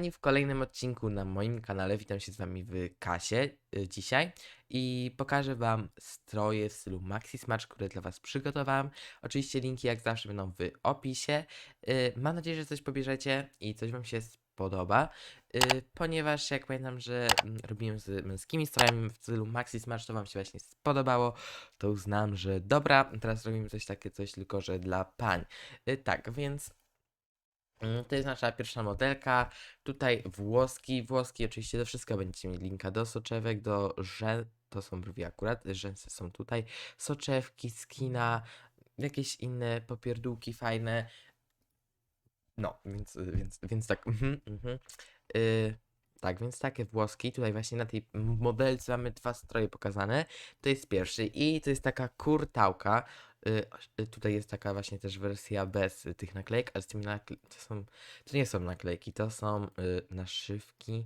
kochani, w kolejnym odcinku na moim kanale. Witam się z wami w kasie y, dzisiaj i pokażę wam stroje w stylu Maxi Smart, które dla was przygotowałem. Oczywiście linki jak zawsze będą w opisie. Y, mam nadzieję, że coś pobierzecie i coś wam się spodoba, y, ponieważ jak pamiętam, że mm, robiłem z męskimi strojami w stylu Maxi Smart, to wam się właśnie spodobało, to uznałem, że dobra, teraz robimy coś takie, coś tylko, że dla pań. Y, tak, więc To jest nasza pierwsza modelka. Tutaj włoski. Włoski oczywiście do wszystko będziecie mieli linka do soczewek, do rzęs. To są brwi akurat, rzęsy są tutaj. Soczewki, skina, jakieś inne popierdółki fajne. No, więc, więc, więc tak. Mhm, mhm. Y, tak, więc takie włoski. Tutaj właśnie na tej modelce mamy dwa stroje pokazane. To jest pierwszy i to jest taka kurtałka. Y, y, tutaj jest taka właśnie też wersja bez tych naklejek, ale z tymi nakle... to są, to nie są naklejki, to są y, naszywki.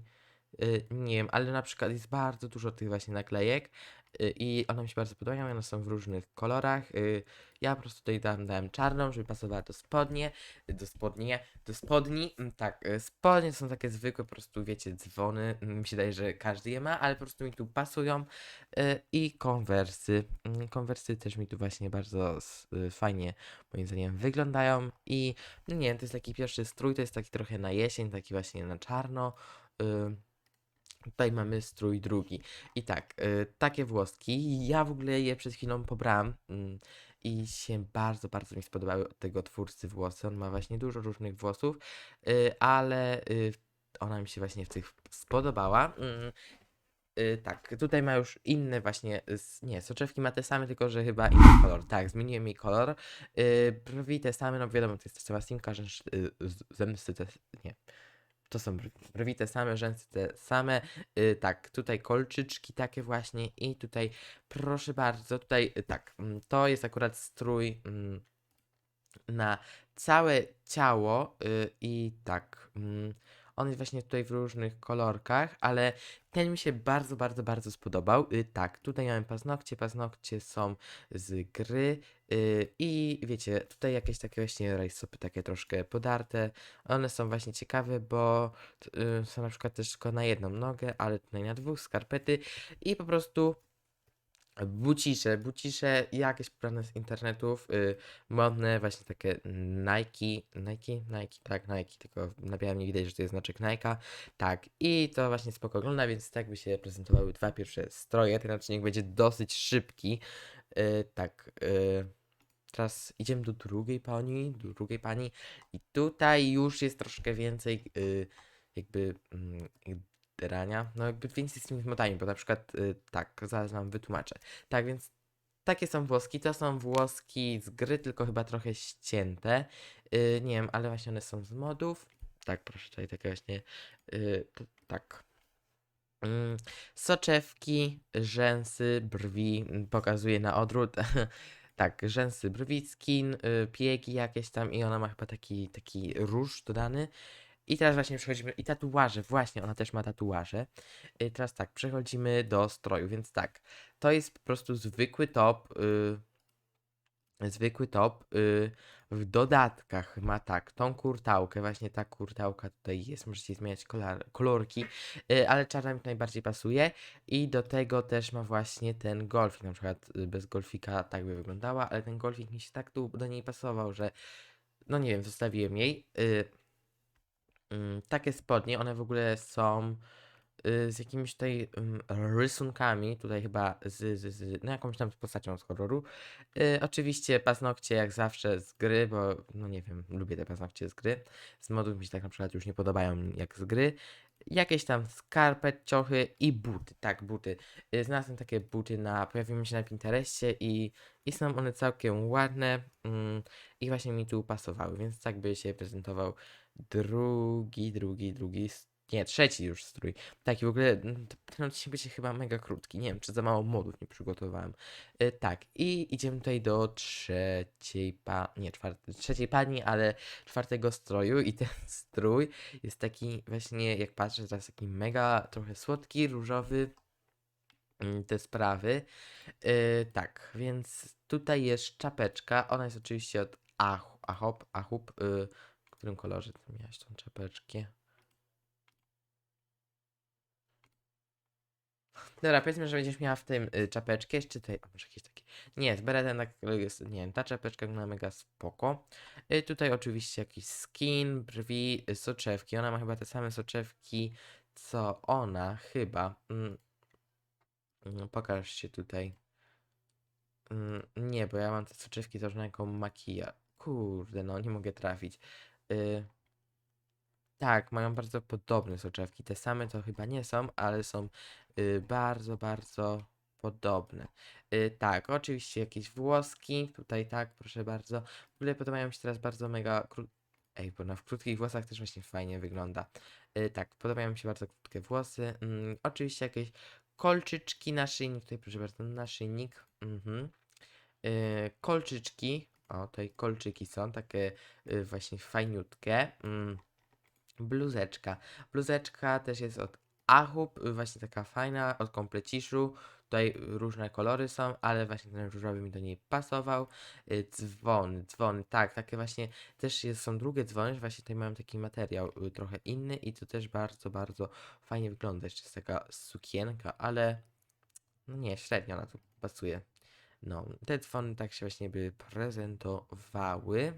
Nie wiem, ale na przykład jest bardzo dużo tych właśnie naklejek i one mi się bardzo podobają, one są w różnych kolorach. Y, ja po prostu tutaj dałem, dałem czarną, żeby pasowała do spodnie, do spodni, nie, do spodni. Mm, Tak, y, spodnie są takie zwykłe, po prostu wiecie, dzwony. Mm, Mi się daje, że każdy je ma, ale po prostu mi tu pasują. Y, I konwersy. Mm, Konwersy też mi tu właśnie bardzo y, fajnie, moim zdaniem, wyglądają. I no nie wiem, to jest taki pierwszy strój, to jest taki trochę na jesień, taki właśnie na czarno. Y, Tutaj mamy strój drugi. I tak, y, takie włoski. Ja w ogóle je przed chwilą pobrałem mm, i się bardzo, bardzo mi spodobały od tego twórcy włosy. On ma właśnie dużo różnych włosów, y, ale y, ona mi się właśnie w tych spodobała. Mm, y, tak, tutaj ma już inne właśnie, nie, soczewki ma te same, tylko że chyba inny kolor. Tak, zmieniłem jej kolor. Y, brwi te same, no wiadomo, to jest ta cała simka, że y, z- zemsty te, nie. To są brwi, te same, rzęsy te same. Y, tak, tutaj kolczyczki takie właśnie i tutaj proszę bardzo, tutaj y, tak, mm, to jest akurat strój mm, na całe ciało y, i tak, mm, on jest właśnie tutaj w różnych kolorkach, ale ten mi się bardzo, bardzo, bardzo spodobał. Y, tak, tutaj mamy paznokcie, paznokcie są z gry y, i wiecie, tutaj jakieś takie właśnie rajstopy takie troszkę podarte. One są właśnie ciekawe, bo y, są na przykład też tylko na jedną nogę, ale tutaj na dwóch skarpety i po prostu bucisze, bucisze jakieś pobrane z internetów, y, modne, właśnie takie Nike, Nike, Nike, tak, Nike, tylko na białym nie widać, że to jest znaczek Nike'a, tak, i to właśnie spoko ogląda, więc tak by się prezentowały dwa pierwsze stroje, ten odcinek będzie dosyć szybki, y, tak, y, Teraz idziemy do drugiej pani, do drugiej pani. I tutaj już jest troszkę więcej y, jakby mm, drania, no jakby więcej z tymi modami, bo na przykład y, tak, zaraz wam wytłumaczę. Tak więc takie są włoski, to są włoski z gry, tylko chyba trochę ścięte. Y, nie wiem, ale właśnie one są z modów. Tak, proszę tutaj takie właśnie, y, t- tak. Mm, soczewki, rzęsy, brwi, mm, pokazuję na odwrót. Tak, rzęsy, brwi, skin, y, piegi jakieś tam i ona ma chyba taki, taki róż dodany. I teraz właśnie przechodzimy, i tatuaże, właśnie, ona też ma tatuaże. I teraz tak, przechodzimy do stroju, więc tak, to jest po prostu zwykły top, y, zwykły top, y, w dodatkach ma tak, tą kurtałkę, właśnie ta kurtałka tutaj jest, możecie zmieniać kolar, kolorki, y, ale czarna mi najbardziej pasuje i do tego też ma właśnie ten golfik, na przykład y, bez golfika tak by wyglądała, ale ten golfik mi się tak tu do niej pasował, że no nie wiem, zostawiłem jej. Y, takie spodnie, one w ogóle są y, z jakimiś tutaj ym, rysunkami, tutaj chyba z, z, z no jakąś tam postacią z horroru. Y, oczywiście paznokcie jak zawsze z gry, bo no nie wiem, lubię te paznokcie z gry. Z modów mi się tak na przykład już nie podobają jak z gry. Jakieś tam skarpet, ciochy i buty, tak, buty. Y, Znalazłem takie buty na, pojawiły się na Pinterestie i, i są one całkiem ładne mm, i właśnie mi tu pasowały, więc tak by się prezentował drugi, drugi, drugi, nie, trzeci już strój. Taki w ogóle, mm, ten odcinek będzie chyba mega krótki, nie wiem, czy za mało modów nie przygotowałem. Y, tak, i idziemy tutaj do trzeciej pa, nie, czwartej, trzeciej pani, ale czwartego stroju i ten strój jest taki właśnie, jak patrzę teraz, taki mega, trochę słodki, różowy, mm, te sprawy. Yy, tak, więc tutaj jest czapeczka. Ona jest oczywiście od Ach- Ahop, Achup. Yy, którym kolorze ty miałaś tą czapeczkę? Dobra, powiedzmy, że będziesz miała w tym y, czapeczkę, jeszcze tutaj, a może jakieś takie, nie, z beretem tak, y, nie wiem, ta czapeczka wygląda mega spoko. Y, tutaj oczywiście jakiś skin, brwi, y, soczewki, ona ma chyba te same soczewki, co ona, chyba. Mm. No, pokaż się tutaj. Mm, nie, bo ja mam te soczewki założone jako makija Kurde, no nie mogę trafić. Y, tak, mają bardzo podobne soczewki. Te same to chyba nie są, ale są y, bardzo, bardzo podobne. Y, tak, oczywiście jakieś włoski. Tutaj tak, proszę bardzo. W ogóle podobają mi się teraz bardzo mega. Ej, bo na w krótkich włosach też właśnie fajnie wygląda. Y, tak, podobają mi się bardzo krótkie włosy. Mm, oczywiście jakieś kolczyczki, naszyjnik. Tutaj proszę bardzo, naszyjnik. Mhm. Y, kolczyczki. O, tutaj kolczyki są, takie y, właśnie fajniutkie. Mm. Bluzeczka. Bluzeczka też jest od Ahub, y, właśnie taka fajna, od kompleciszu. Tutaj różne kolory są, ale właśnie ten różowy mi do niej pasował. Y, Dzwony, dzwony, tak, takie właśnie też jest, są drugie dzwony, że właśnie tutaj mają taki materiał y, trochę inny i to też bardzo, bardzo fajnie wygląda. Jeszcze jest taka sukienka, ale no nie, średnio na to pasuje. No, te dzwony tak się właśnie by prezentowały.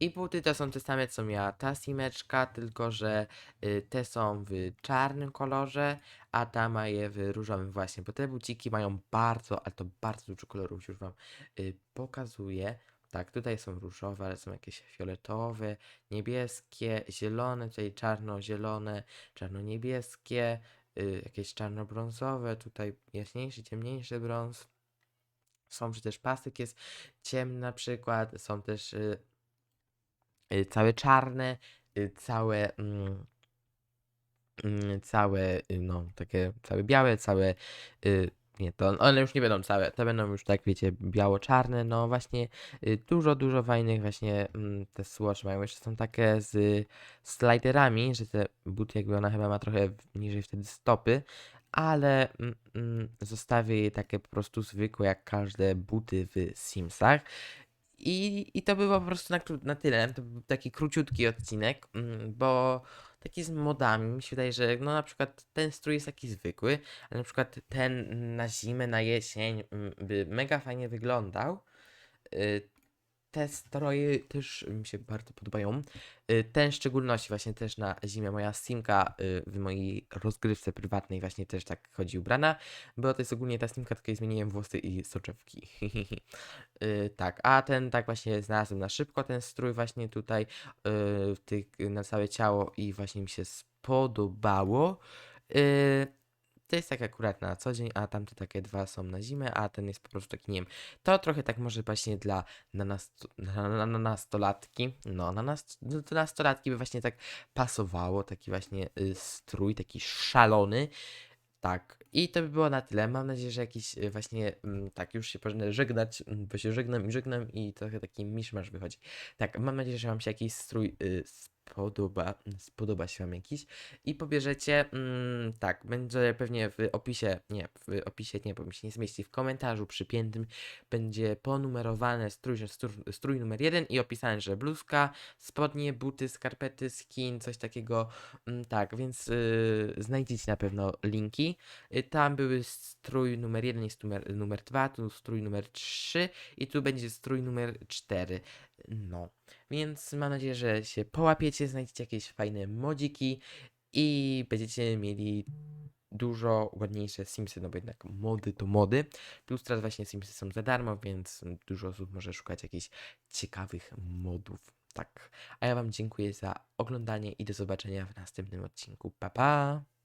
I buty to są te same, co miała ta simeczka, tylko że y, te są w czarnym kolorze, a ta ma je w różowym właśnie, bo te buciki mają bardzo, ale to bardzo dużo kolorów, już wam y, pokazuję. Tak, tutaj są różowe, ale są jakieś fioletowe, niebieskie, zielone, tutaj czarno-zielone, czarno-niebieskie, jakieś czarno-brązowe, tutaj jaśniejszy, ciemniejszy brąz. Są przecież pasek jest ciemny na przykład, są też y, y, całe czarne, y, całe, mm, mm, całe, y, no, takie całe białe, całe, y, nie, to one już nie będą całe, te będą już tak, wiecie, biało-czarne, no właśnie, y, dużo, dużo fajnych właśnie mm, te swatch mają, jeszcze są takie z sliderami, że te buty jakby ona chyba ma trochę niżej wtedy stopy, ale mm, mm, zostawię je takie po prostu zwykłe, jak każde buty w Simsach. I, I to było po prostu na, na tyle. To był taki króciutki odcinek, mm, bo taki z modami. Mi się wydaje, że no na przykład ten strój jest taki zwykły, ale na przykład ten na zimę, na jesień mm, by mega fajnie wyglądał. Y, Te stroje też mi się bardzo podobają. Y, Ten w szczególności właśnie też na zimę. Moja Simka y, w mojej rozgrywce prywatnej właśnie też tak chodzi ubrana, bo to jest ogólnie ta Simka, tylko zmieniłem włosy i soczewki. Y, tak, a ten tak właśnie znalazłem na szybko, ten strój właśnie tutaj y, na całe ciało i właśnie mi się spodobało. Y, to jest tak akurat na co dzień, a tamte takie dwa są na zimę, a ten jest po prostu taki, nie wiem, to trochę tak może właśnie dla na, nasto, na, na, na nastolatki, no na nas, to nastolatki by właśnie tak pasowało, taki właśnie y, strój, taki szalony, tak, i to by było na tyle. Mam nadzieję, że jakiś y, właśnie, mm, tak, już się pożegnę żegnać, mm, bo się żegnam i żegnam i trochę taki miszmasz wychodzi. Tak, mam nadzieję, że Wam się jakiś strój y, spodoba, spodoba się Wam jakiś i pobierzecie, mm, tak, będzie pewnie w opisie, nie, w opisie nie, bo mi się nie zmieści, w komentarzu przypiętym będzie ponumerowane strój, strój, strój numer jeden i opisane, że bluzka, spodnie, buty, skarpety, skin, coś takiego, mm, tak, więc y, znajdziecie na pewno linki. Y, Tam były strój numer 1, jest numer, numer 2, tu strój numer 3 i tu będzie strój numer 4. No, więc mam nadzieję, że się połapiecie, znajdziecie jakieś fajne modziki i będziecie mieli dużo ładniejsze Simsy, no bo jednak mody to mody. Plus teraz właśnie Simsy są za darmo, więc dużo osób może szukać jakichś ciekawych modów. Tak. A ja Wam dziękuję za oglądanie i do zobaczenia w następnym odcinku. Pa pa!